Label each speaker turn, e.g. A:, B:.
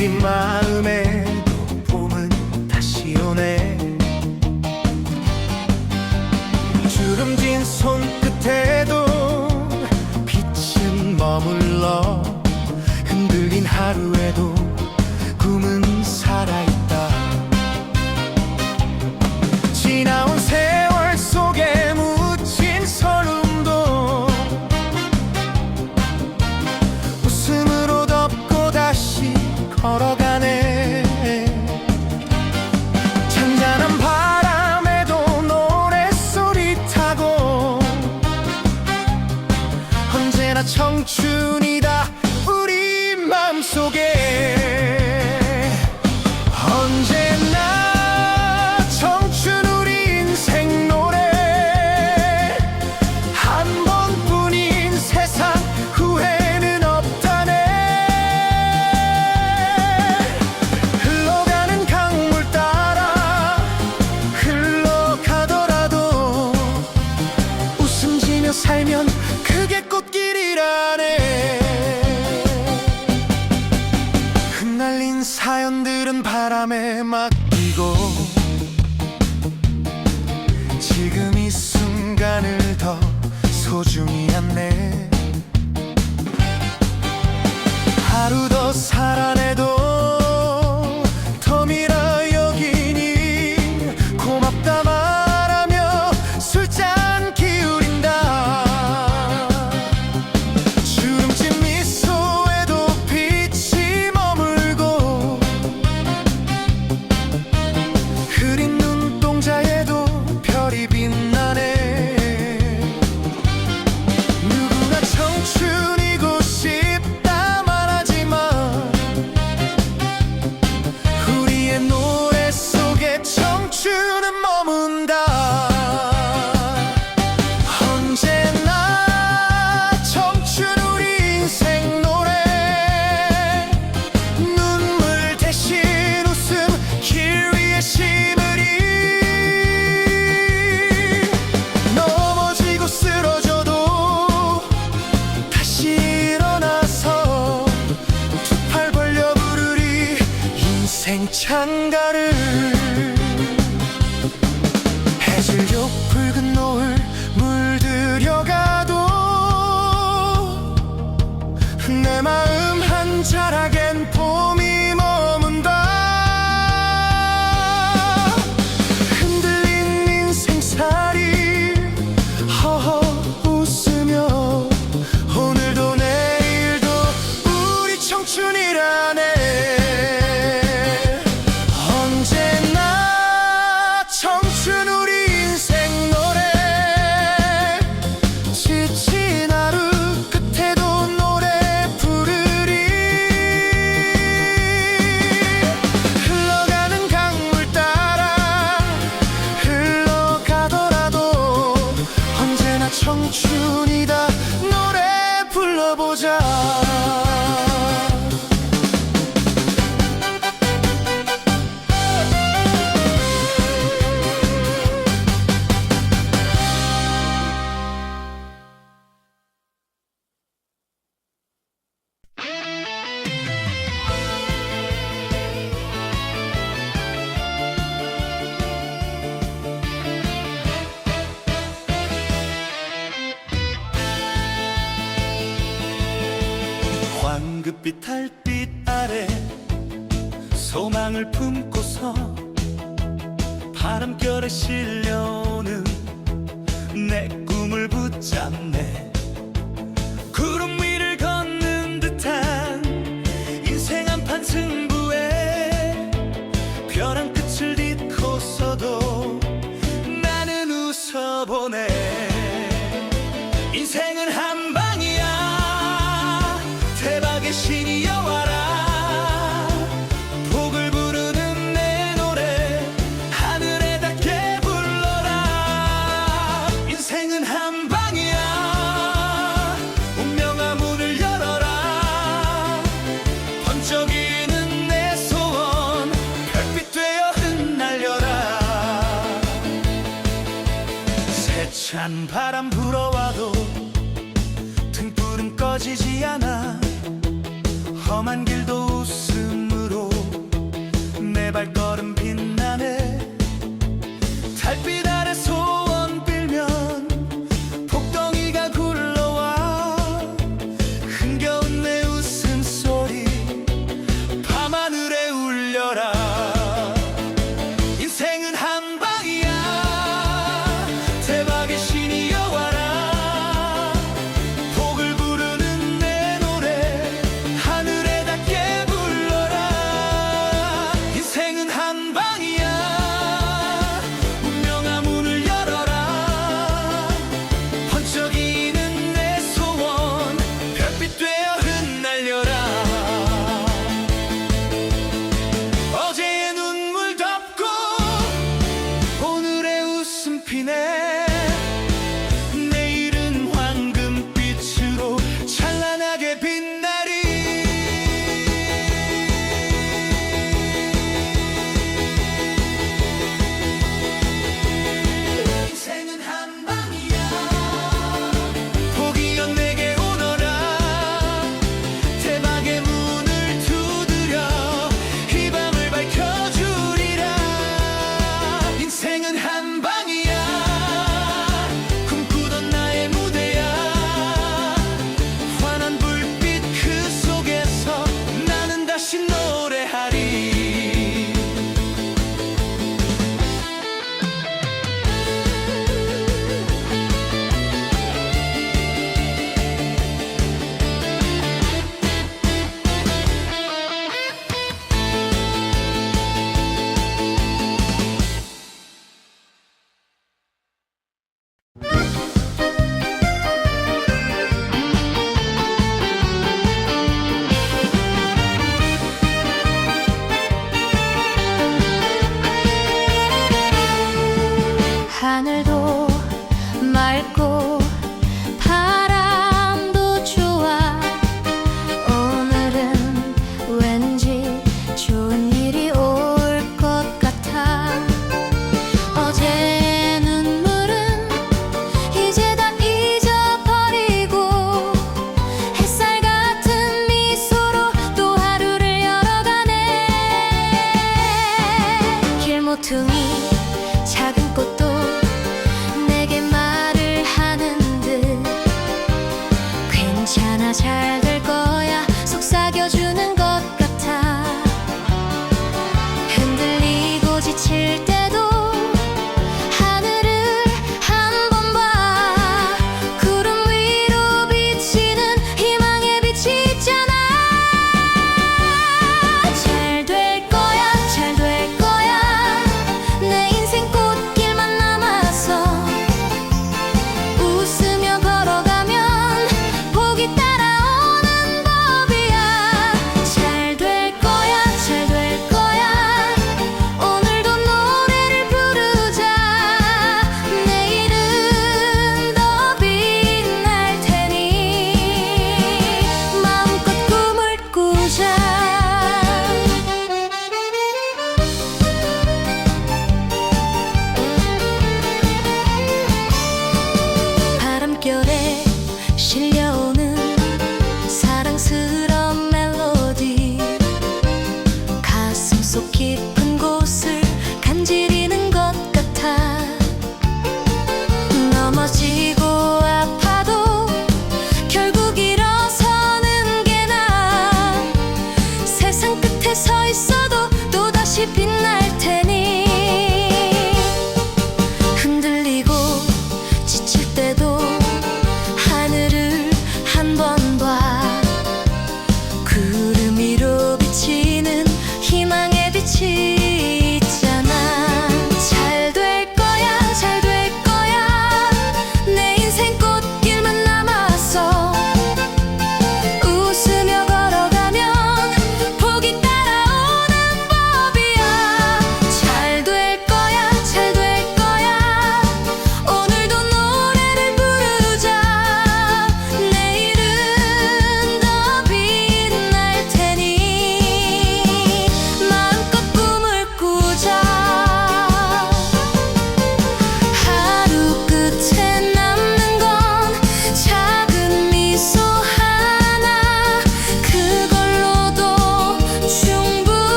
A: 우리 마음에 봄은 다시 오네. 주름진 손끝에도 빛은 머물러 흔들린 하루에도 청춘이다. 우리 마음속에 じゃねえ 아래 소망을 품고서 바람결에 실려오는 내 꿈을 붙잡네. 구름 위 찬 바람 불어와도 등불은 꺼지지 않아 험한 길도